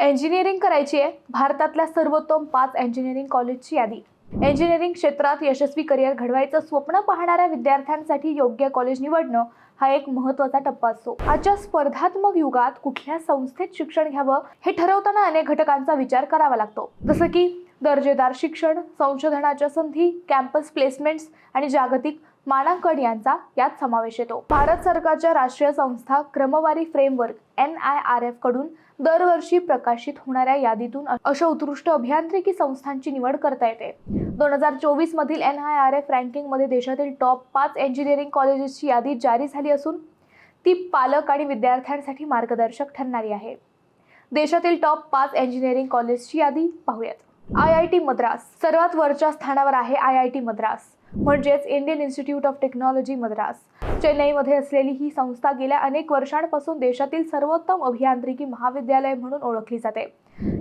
Engineering करायची आहे. भारतातल्या सर्वोत्तम पाच इंजिनिअरिंग कॉलेजची यादी. इंजिनिअरिंग क्षेत्रात यशस्वी करिअर घडवायचं स्वप्न पाहणाऱ्या विद्यार्थ्यांसाठी योग्य कॉलेज निवडणं हा एक महत्त्वाचा टप्पा असतो. आजच्या स्पर्धात्मक युगात कुठल्या संस्थेत शिक्षण घ्यावं हे ठरवताना अनेक घटकांचा विचार करावा लागतो. जसं की दर्जेदार शिक्षण संशोधनाच्या संधी कॅम्पस प्लेसमेंट्स आणि जागतिक मानांकन यांचा यात समावेश येतो. भारत सरकारच्या राष्ट्रीय संस्था क्रमवारी फ्रेमवर्क एन आय आर एफकडून दरवर्षी प्रकाशित होणाऱ्या यादीतून अशा उत्कृष्ट अभियांत्रिकी संस्थांची निवड करता येते. दोन हजार चोवीस मधील एन आय आर एफ रँकिंगमध्ये देशातील टॉप पाच इंजिनिअरिंग कॉलेजेसची यादी जारी झाली असून ती पालक आणि विद्यार्थ्यांसाठी मार्गदर्शक ठरणारी आहे. देशातील टॉप पाच इंजिनिअरिंग कॉलेजची यादी पाहूयात. आय आय टी मद्रास सर्वात वरच्या स्थानावर आहे आय आय टी मद्रास. म्हणजेच Indian Institute of Technology Madras. चेन्नईमध्ये असलेली ही संस्था गेल्या अनेक वर्षांपासून देशातील सर्वोत्तम अभियांत्रिकी महाविद्यालय म्हणून ओळखली जाते.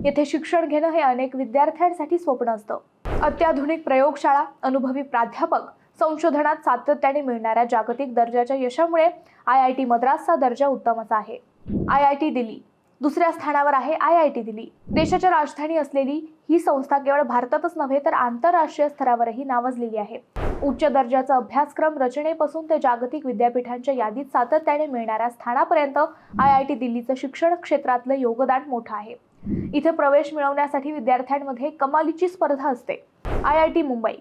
येथे शिक्षण घेणं हे अनेक विद्यार्थ्यांसाठी स्वप्न असतं. अत्याधुनिक प्रयोगशाळा अनुभवी प्राध्यापक संशोधनात सातत्याने मिळणाऱ्या जागतिक दर्जाच्या यशामुळे आय आय टी मद्रासचा दर्जा उत्तमच आहे. आय आय टी दिल्ली दुसऱ्या स्थानावर आहे आय आय टी दिल्ली. देशाच्या राजधानी असलेली ही संस्था केवळ भारतातच नव्हे तर आंतरराष्ट्रीय स्तरावरही नावाजलेली आहे. उच्च दर्जाचा अभ्यासक्रम रचनेपासून ते जागतिक विद्यापीठांच्या यादीत सातत्याने मिळणाऱ्या स्थानापर्यंत आय आय टी दिल्लीचं शिक्षण क्षेत्रातलं योगदान मोठं आहे. इथे प्रवेश मिळवण्यासाठी विद्यार्थ्यांमध्ये कमालीची स्पर्धा असते. I I T Mumbai.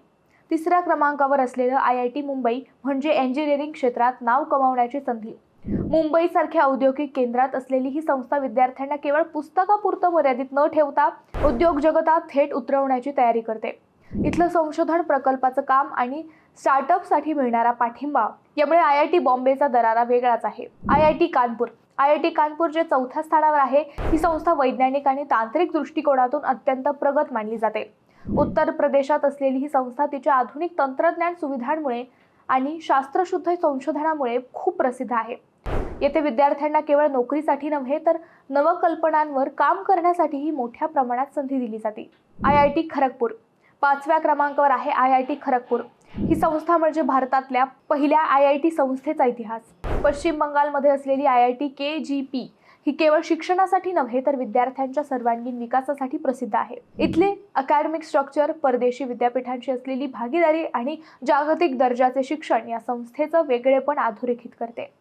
तिसऱ्या क्रमांकावर असलेलं आय आय टी मुंबई म्हणजे इंजिनिअरिंग क्षेत्रात नाव कमावण्याची संधी. मुंबईसारख्या औद्योगिक केंद्रात असलेली ही संस्था विद्यार्थ्यांना केवळ पुस्तकापुरतं मर्यादित न ठेवता उद्योग जगतात थेट उतरवण्याची तयारी करते. इथलं संशोधन प्रकल्पाचं काम आणि स्टार्टअपसाठी मिळणारा पाठिंबा यामुळे आय आय टी बॉम्बेचा दरारा वेगळाच आहे. I I T Kanpur. I I T Kanpur जे चौथ्या स्थानावर आहे ही संस्था वैज्ञानिक आणि तांत्रिक दृष्टिकोनातून अत्यंत प्रगत मानली जाते. उत्तर प्रदेशात असलेली ही संस्था तिच्या आधुनिक तंत्रज्ञान सुविधांमुळे आणि शास्त्रशुद्ध संशोधनामुळे खूप प्रसिद्ध आहे. येथे विद्यार्थ्यांना केवळ नोकरीसाठी नव्हे तर नवकल्पनांवर काम करण्यासाठीही मोठ्या प्रमाणात संधी दिली जाते. I I T Kharagpur. पाचव्या क्रमांकावर आहे आय आय टी खरगपूर. ही संस्था म्हणजे भारतातल्या पहिल्या आय आय टी संस्थेचा इतिहास. पश्चिम बंगालमध्ये असलेली I I T K G P ही केवळ शिक्षणासाठी नव्हे तर विद्यार्थ्यांच्या सर्वांगीण विकासासाठी प्रसिद्ध आहे. इथले अकॅडमिक स्ट्रक्चर परदेशी विद्यापीठांशी असलेली भागीदारी आणि जागतिक दर्जाचे शिक्षण या संस्थेचं वेगळेपण अधोरेखित करते.